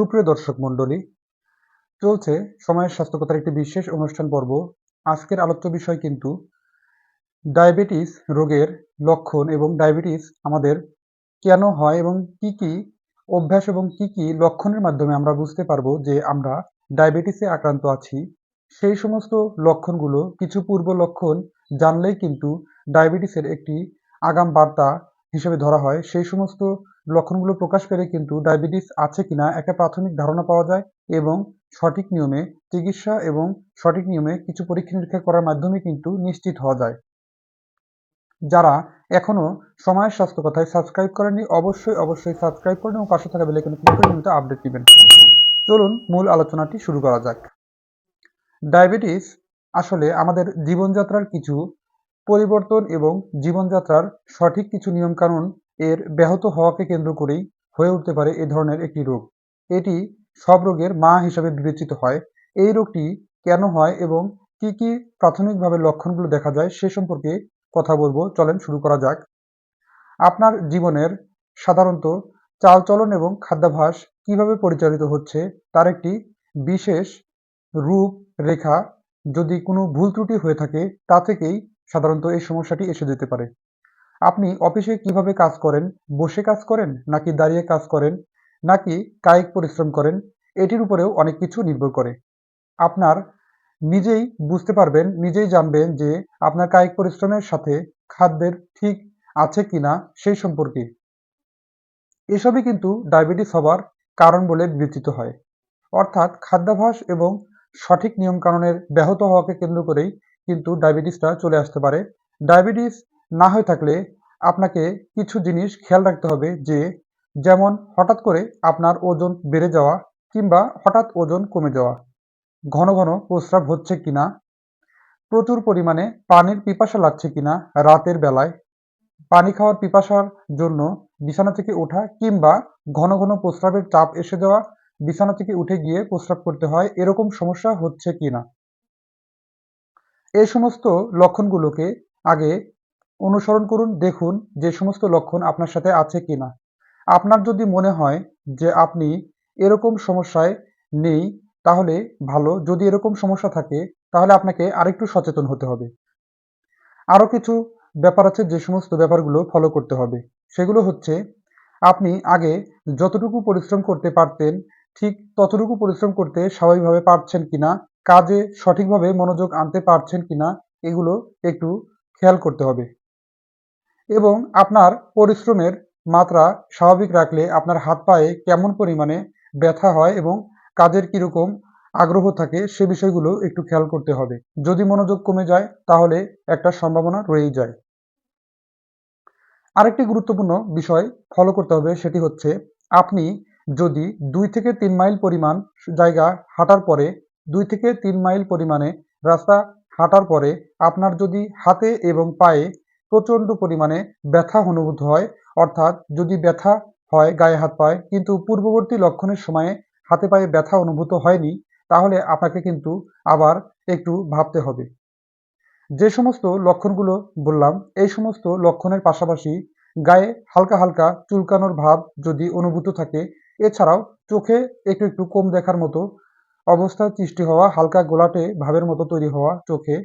সুপ্রিয় দর্শক মণ্ডলী, চলছে সময়ের স্বাস্থ্যকতার একটি বিশেষ অনুষ্ঠান পর্ব। আজকের আলোচ্য বিষয় কিন্তু ডায়াবেটিস রোগের লক্ষণ এবং ডায়াবেটিস আমাদের কেন হয় এবং কি কি অভ্যাস এবং কি কি লক্ষণের মাধ্যমে আমরা বুঝতে পারব যে আমরা ডায়াবেটিসে আক্রান্ত আছি। সেই সমস্ত লক্ষণগুলো, কিছু পূর্ব লক্ষণ জানলেই কিন্তু ডায়াবেটিসের একটি আগাম বার্তা হিসেবে ধরা হয়। সেই সমস্ত লক্ষণগুলো প্রকাশ পেলে কিন্তু ডায়াবেটিস আছে কিনা একটা প্রাথমিক ধারণা পাওয়া যায় এবং সঠিক নিয়মে চিকিৎসা এবং সঠিক নিয়মে কিছু পরীক্ষা নিরীক্ষা করার মাধ্যমে কিন্তু নিশ্চিত হওয়া যায়। যারা এখনও সময়ের স্বাস্থ্য কথায় সাবস্ক্রাইব করেননি, অবশ্যই অবশ্যই সাবস্ক্রাইব করেন এবং পাশে থাকা বেলাইকনে ক্লিক করে নিয়মিত আপডেট নেবেন। চলুন মূল আলোচনাটি শুরু করা যাক। ডায়াবেটিস আসলে আমাদের জীবনযাত্রার কিছু পরিবর্তন এবং জীবনযাত্রার সঠিক কিছু নিয়মকানুন এর ব্যাহত হওয়াকে কেন্দ্র করেই হয়ে উঠতে পারে এ ধরনের একটি রোগ। এটি সব রোগের মা হিসাবে বিবেচিত হয়। এই রোগটি কেন হয় এবং কি কি প্রাথমিকভাবে লক্ষণগুলো দেখা যায় সে সম্পর্কে কথা বলব। চলেন শুরু করা যাক। আপনার জীবনের সাধারণত চালচলন এবং খাদ্যাভ্যাস কীভাবে পরিচালিত হচ্ছে তার একটি বিশেষ রূপ রেখা। যদি কোনো ভুল ত্রুটি হয়ে থাকে, তা থেকেই সাধারণত এই সমস্যাটি এসে যেতে পারে। আপনি অফিসে কীভাবে কাজ করেন? বসে কাজ করেন? নাকি দাঁড়িয়ে কাজ করেন? নাকি কায়িক পরিশ্রম করেন? এটির উপরেও অনেক কিছু নির্ভর করে। আপনার নিজেই বুঝতে পারবেন, নিজেই জানবেন যে আপনার কায়িক পরিশ্রমের সাথে খাদ্যের ঠিক আছে কিনা সেই সম্পর্কে। এসবই কিন্তু ডায়াবেটিস হবার কারণ বলে বিবেচিত হয়। অর্থাৎ খাদ্যাভ্যাস এবং সঠিক নিয়মকানুনের ব্যাহত হওয়াকে কেন্দ্র করেই কিন্তু ডায়াবেটিসটা চলে আসতে পারে। ডায়াবেটিস না হয়ে থাকলে আপনাকে কিছু জিনিস খেয়াল রাখতে হবে যে যেমন হঠাৎ করে আপনার ওজন বেড়ে যাওয়া কিংবা হঠাৎ ওজন কমে যাওয়া। ঘন ঘন প্রস্রাব হচ্ছে কিনা, প্রচুর পরিমাণে পানির পিপাসা লাগছে কিনা রাতের বেলায়, পানি খাওয়ার পিপাসার জন্য বিছানা থেকে ওঠা কিংবা ঘন ঘন প্রস্রাবের চাপ এসে যাওয়া, বিছানা থেকে উঠে গিয়ে প্রস্রাব করতে হয়, এরকম সমস্যা হচ্ছে কিনা। এই সমস্ত লক্ষণগুলোকে আগে অনুসরণ করুন, দেখুন যে সমস্ত লক্ষণ আপনার সাথে আছে কি না আপনার যদি মনে হয় যে আপনি এরকম সমস্যায় নেই, তাহলে ভালো। যদি এরকম সমস্যা থাকে, তাহলে আপনাকে আরেকটু সচেতন হতে হবে। আরও কিছু ব্যাপার আছে যে সমস্ত ব্যাপারগুলো ফলো করতে হবে। সেগুলো হচ্ছে, আপনি আগে যতটুকু পরিশ্রম করতে পারতেন, ঠিক ততটুকু পরিশ্রম করতে স্বাভাবিকভাবে পারছেন কিনা, কাজে সঠিকভাবে মনোযোগ আনতে পারছেন কিনা, এগুলো একটু খেয়াল করতে হবে। এবং আপনার পরিশ্রমের মাত্রা স্বাভাবিক রাখলে আপনার হাত পায়ে কেমন পরিমাণে ব্যথা হয় এবং কাজের কীরকম আগ্রহ থাকে সে বিষয়গুলো একটু খেয়াল করতে হবে। যদি মনোযোগ কমে যায়, তাহলে একটা সম্ভাবনা রয়েই যায়। আরেকটি গুরুত্বপূর্ণ বিষয় ফলো করতে হবে, সেটি হচ্ছে আপনি যদি দুই থেকে তিন মাইল পরিমাণ জায়গা হাঁটার পরে, দুই থেকে তিন মাইল পরিমাণে রাস্তা হাঁটার পরে আপনার যদি হাতে এবং পায়ে প্রচণ্ড পরিমাণে ব্যথা অনুভূত হয়। অর্থাৎ যদি ব্যথা হয়, গায়ে হাত পায়ে, কিন্তু পূর্ববর্তী লক্ষণের সময়ে হাতে পায়ে ব্যথা অনুভূত হয়নি, তাহলে আপনাকে কিন্তু আবার একটু ভাবতে হবে। যে সমস্ত লক্ষণগুলো বললাম, এই সমস্ত লক্ষণের পাশাপাশি গায়ে হালকা হালকা চুলকানোর ভাব যদি অনুভূত থাকে, এছাড়াও চোখে একটু একটু কম দেখার মতো অবস্থা সৃষ্টি হওয়া, হালকা গোলাটে ভাবের মতো তৈরি হওয়া চোখে,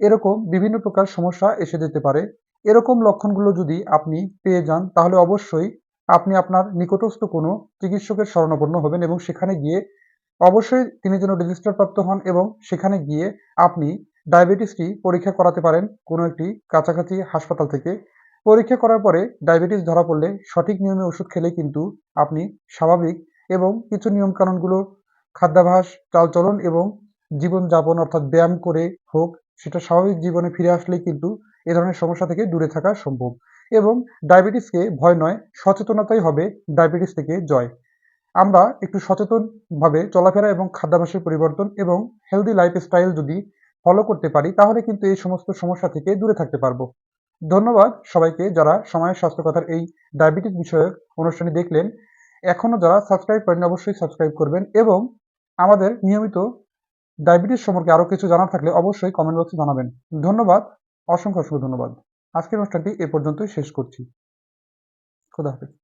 এরকম বিভিন্ন প্রকার সমস্যা এসে যেতে পারে। এরকম লক্ষণগুলো যদি আপনি পেয়ে যান, তাহলে অবশ্যই আপনি আপনার নিকটস্থ কোনো চিকিৎসকের শরণাপন্ন হবেন এবং সেখানে গিয়ে অবশ্যই তিনি যেন রেজিস্টার প্রাপ্ত হন এবং সেখানে গিয়ে আপনি ডায়াবেটিসটি পরীক্ষা করাতে পারেন কোনো একটি কাছাকাছি হাসপাতাল থেকে। পরীক্ষা করার পরে ডায়াবেটিস ধরা পড়লে সঠিক নিয়মে ওষুধ খেলে কিন্তু আপনি স্বাভাবিক এবং কিছু নিয়মকানুনগুলো খাদ্যাভ্যাস, চালচলন এবং জীবনযাপন অর্থাৎ ব্যায়াম করে হোক, সেটা স্বাভাবিক জীবনে ফিরে আসলেই কিন্তু এ ধরনের সমস্যা থেকে দূরে থাকা সম্ভব। এবং ডায়াবেটিসকে ভয় নয়, সচেতনতাই হবে ডায়াবেটিস থেকে জয়। আমরা একটু সচেতনভাবে চলাফেরা এবং খাদ্যাভ্যাসের পরিবর্তন এবং হেলদি লাইফস্টাইল যদি ফলো করতে পারি, তাহলে কিন্তু এই সমস্ত সমস্যা থেকে দূরে থাকতে পারব। ধন্যবাদ সবাইকে যারা সময়ের স্বাস্থ্য কথার এই ডায়াবেটিস বিষয়ক অনুষ্ঠানে দেখলেন। এখনও যারা সাবস্ক্রাইব করেন অবশ্যই সাবস্ক্রাইব করবেন এবং আমাদের নিয়মিত ডায়াবেটিস সম্পর্কে আরও কিছু জানার থাকলে অবশ্যই কমেন্ট বক্সে জানাবেন। ধন্যবাদ অসংখ্য অসংখ্য ধন্যবাদ। আজকের অনুষ্ঠানটি এ পর্যন্তই শেষ করছি। খুদা হাফিজ।